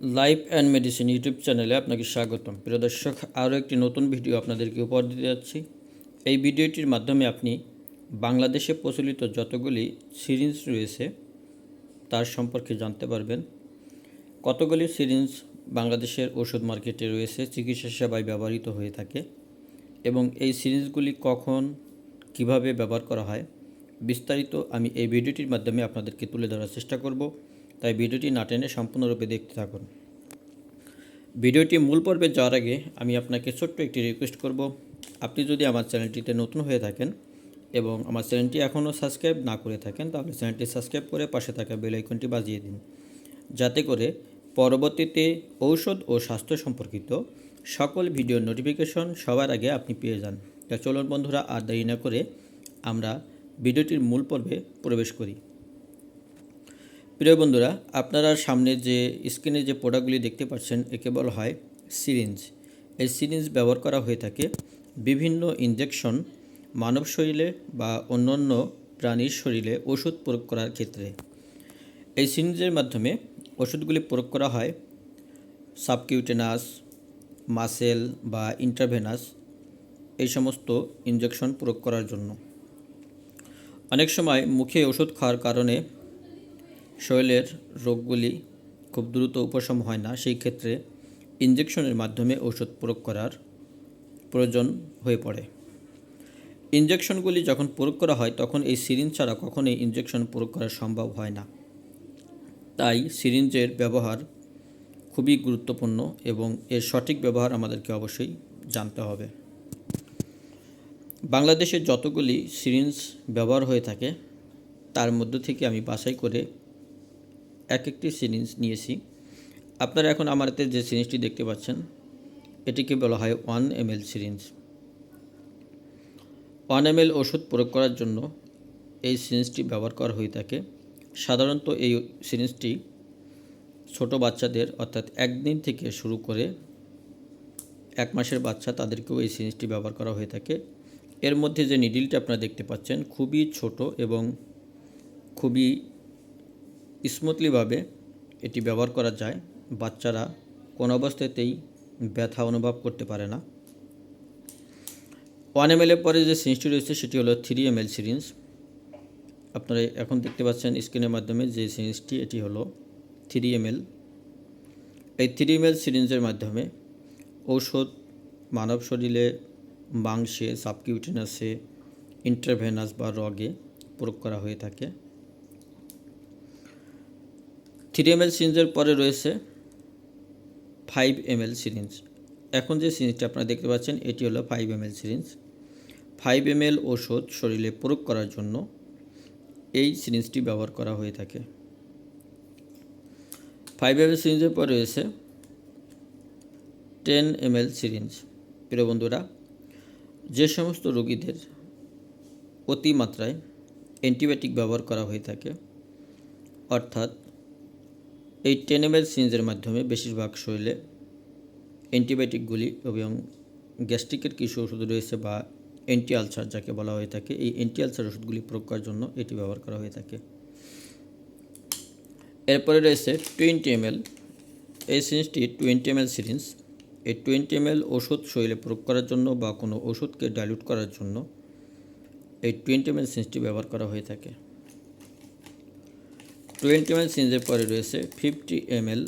Life and medicine YouTube চ্যানেলে আপনাকে স্বাগতম। প্রিয় দর্শক, আরও একটি নতুন ভিডিও আপনাদেরকে উপহার দিতে যাচ্ছি। এই ভিডিওটির মাধ্যমে আপনি বাংলাদেশে প্রচলিত যতগুলি সিরিঞ্জ রয়েছে, তার সম্পর্কে জানতে পারবেন। কতগুলি সিরিঞ্জ বাংলাদেশের ওষুধ মার্কেটে রয়েছে, চিকিৎসা সেবায় ব্যবহৃত হয়ে থাকে এবং এই সিরিঞ্জগুলি কখন, কীভাবে ব্যবহার করা হয়, বিস্তারিত আমি এই ভিডিওটির মাধ্যমে আপনাদেরকে তুলে ধরার চেষ্টা করব। তাই ভিডিওটি না টেনে সম্পূর্ণরূপে দেখতে থাকুন। ভিডিওটি মূল পর্বে যাওয়ার আগে আমি আপনাকে ছোট্ট একটি রিকোয়েস্ট করব। আপনি যদি আমার চ্যানেলটিতে নতুন হয়ে থাকেন এবং আমার চ্যানেলটি এখনও সাবস্ক্রাইব না করে থাকেন, তাহলে চ্যানেলটি সাবস্ক্রাইব করে পাশে থাকা বেল আইকনটি বাজিয়ে দিন। যাতে করে পরবর্তীতে ঔষধ ও স্বাস্থ্য সম্পর্কিত সকল ভিডিও নোটিফিকেশন সবার আগে আপনি পেয়ে যান। তা চলুন বন্ধুরা, আর দেরি না করে আমরা ভিডিওটির মূল পর্বে প্রবেশ করি। প্রিয় বন্ধুরা, আপনারা সামনে যে স্ক্রিনে যে প্রোডাক্টগুলি দেখতে পাচ্ছেন, একে বলা হয় সিরিঞ্জ। এই সিরিঞ্জ ব্যবহার করা হয়ে থাকে বিভিন্ন ইনজেকশন মানব শরীরে বা অন্যান্য প্রাণীর শরীরে ওষুধ প্রয়োগ করার ক্ষেত্রে। এই সিরিঞ্জের মাধ্যমে ওষুধগুলি প্রয়োগ করা হয়, সাবকিউটেনাস, মাসেল বা ইন্টারভেনাস, এই সমস্ত ইনজেকশন প্রয়োগ করার জন্য। অনেক সময় মুখে ওষুধ খাওয়ার কারণে শরীরের রোগগুলি খুব দ্রুত উপশম হয় না, সেই ক্ষেত্রে ইনজেকশনের মাধ্যমে ওষুধ প্রয়োগ করার প্রয়োজন হয়ে পড়ে। ইনজেকশনগুলি যখন প্রয়োগ করা হয়, তখন এই সিরিঞ্জ ছাড়া কখনোই ইনজেকশন প্রয়োগ করা সম্ভব হয় না। তাই সিরিঞ্জের ব্যবহার খুবই গুরুত্বপূর্ণ এবং এর সঠিক ব্যবহার আমাদেরকে অবশ্যই জানতে হবে। বাংলাদেশের যতগুলি সিরিঞ্জ ব্যবহার হয়ে থাকে, তার মধ্য থেকে আমি বাছাই করে এক একটি সিরিঞ্জ নিয়েছি। আপনারা এখন আমার হাতে যে সিরিঞ্জটি দেখতে পাচ্ছেন, এটিকে বলা হয় one M L syringe. One M L ওষুধ প্রয়োগ করার জন্য এই সিরিঞ্জটি ব্যবহার করা হয়ে থাকে। সাধারণত এই সিরিঞ্জটি ছোট বাচ্চাদের, অর্থাৎ একদিন থেকে শুরু করে এক মাসের বাচ্চা, তাদেরকেও এই সিরিঞ্জটি ব্যবহার করা হয়ে থাকে। এর মধ্যে যে নিডিলটি আপনারা দেখতে পাচ্ছেন, খুবই ছোট এবং খুবই স্মুথলিভাবে এটি ব্যবহার করা যায়, বাচ্চারা কোনো অবস্থাতেই ব্যথা অনুভব করতে পারে না। ওয়ান এম পরে যে সিরিঞ্জটি রয়েছে সেটি হলো থ্রি এম এল সিরিঞ্জ আপনারা এখন দেখতে পাচ্ছেন স্ক্রিনের মাধ্যমে যে সিরিঞ্জটি এটি হলো থ্রি এম এল এই থ্রি এম এল সিরিঞ্জের মাধ্যমে ঔষধ, মানব শরীরে মাংসে, সাবকিউটিনাসে, ইন্টারভেনাস বা রগে প্রয়োগ করা হয়ে থাকে। থ্রি এম এল সিরিঞ্জের পরে রয়েছে ফাইভ এম এল সিরিঞ্জ এখন যে সিরিঞ্জটি আপনারা দেখতে পাচ্ছেন, এটি হলো five M L syringe five M L ওষুধ শরীরে প্রয়োগ করার জন্য এই সিরিঞ্জটি ব্যবহার করা হয়ে থাকে। ফাইভ এম এল সিরিঞ্জের পর রয়েছে টেন এম এল সিরিঞ্জ প্রিয় বন্ধুরা, যে সমস্ত রোগীদের অতিমাত্রায় অ্যান্টিবায়োটিক ব্যবহার করা হয়ে থাকে, অর্থাৎ এই টেন এম সিরিঞ্জের মাধ্যমে বেশিরভাগ শরীরে অ্যান্টিবায়োটিকগুলি এবং গ্যাস্ট্রিকের কিছু ওষুধ রয়েছে বা অ্যান্টি আলসার যাকে বলা হয়ে থাকে, এই অ্যান্টি আলসার ওষুধগুলি প্রয়োগ করার জন্য এটি ব্যবহার করা হয়ে থাকে। এরপরে রয়েছে টোয়েন্টি এম এই সিরিঞ্জটি টোয়েন্টি এম এল সিরিঞ্জ। এই টোয়েন্টি এম এল ওষুধ শরীরে প্রয়োগ করার জন্য বা কোনো ওষুধকে ডাইলুট করার জন্য এই টোয়েন্টি এম সিরিঞ্জটি ব্যবহার করা হয়ে থাকে। টোয়েন্টি এম সিঞ্জের পরে রয়েছে fifty M L.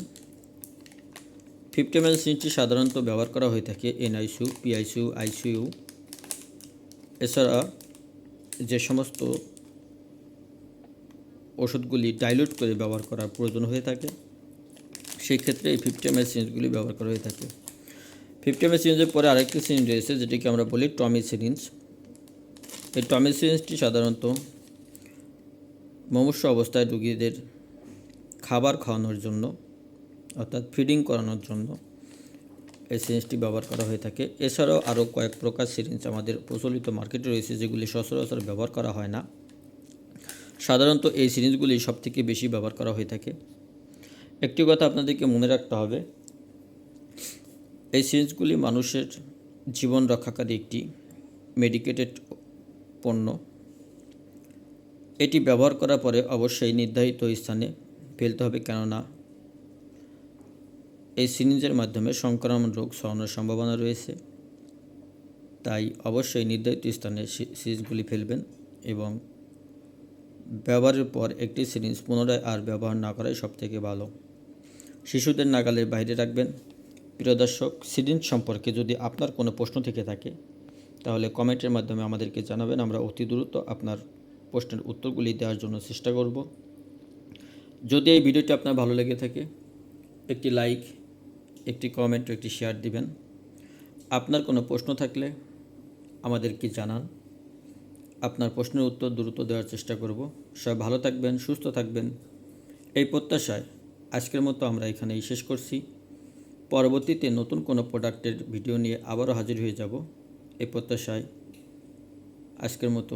Fifty M L সিরিঞ্জটি সাধারণত ব্যবহার করা হয়ে থাকে এনআইসিউ পিআইসিউ আইসিইউ এছাড়া যে সমস্ত ওষুধগুলি ডাইলুট করে ব্যবহার করার প্রয়োজন হয়ে থাকে, সেই ক্ষেত্রে এই ফিফটি এম এল সিরিঞ্জগুলি ব্যবহার করা হয়ে থাকে। ফিফটি এম এল সিরিঞ্জের পরে আরেকটি সিরিঞ্জ রয়েছে, যেটিকে আমরা বলি টমি সিরিঞ্জ এই টমি সিরিঞ্জটি সাধারণত মমস্য অবস্থায় রুগীদের খাবার খাওয়ানোর জন্য, অর্থাৎ ফিডিং করানোর জন্য এই সিরিঞ্জটি ব্যবহার করা হয়ে থাকে। এছাড়াও আরও কয়েক প্রকার সিরিঞ্জ আমাদের প্রচলিত মার্কেটে রয়েছে, যেগুলি সচরাচর ব্যবহার করা হয় না। সাধারণত এই সিরিঞ্জগুলি সবথেকে বেশি ব্যবহার করা হয়ে থাকে। একটি কথা আপনাদেরকে মনে রাখতে হবে, এই সিরিঞ্জগুলি মানুষের জীবন রক্ষাকারী একটি মেডিকেটেড পণ্য। এটি ব্যবহার করার পরে অবশ্যই নির্ধারিত স্থানে ফেলতে হবে কেননা এই সিরিঞ্জের মাধ্যমে সংক্রমণ রোগ ছড়ানোর সম্ভাবনা রয়েছে। তাই অবশ্যই নির্ধারিত স্থানে সি- সিরিঞ্জগুলি ফেলবেন এবং ব্যবহারের পর একটি সিরিঞ্জ পুনরায় আর ব্যবহার না করাই সবথেকে ভালো। শিশুদের নাগালের বাইরে রাখবেন। প্রিয় দর্শক, সিরিঞ্জ সম্পর্কে যদি আপনার কোনো প্রশ্ন থেকে থাকে, তাহলে কমেন্টের মাধ্যমে আমাদেরকে জানাবেন। আমরা অতি দ্রুত আপনার প্রশ্নের উত্তরগুলি দেওয়ার জন্য চেষ্টা করব। যদি এই ভিডিওটি আপনার ভালো লেগে থাকে, একটি লাইক, একটি কমেন্ট, একটি শেয়ার দিবেন। আপনার কোনো প্রশ্ন থাকলে আমাদেরকে জানান। আপনার প্রশ্নের উত্তর দ্রুত দেওয়ার চেষ্টা করব। সবাই ভালো থাকবেন, সুস্থ থাকবেন। এই প্রত্যাশায় আজকের মতো আমরা এখানেই শেষ করছি। পরবর্তীতে নতুন কোনো প্রোডাক্টের ভিডিও নিয়ে আবারও হাজির হয়ে যাব। এই প্রত্যাশায় আজকের মতো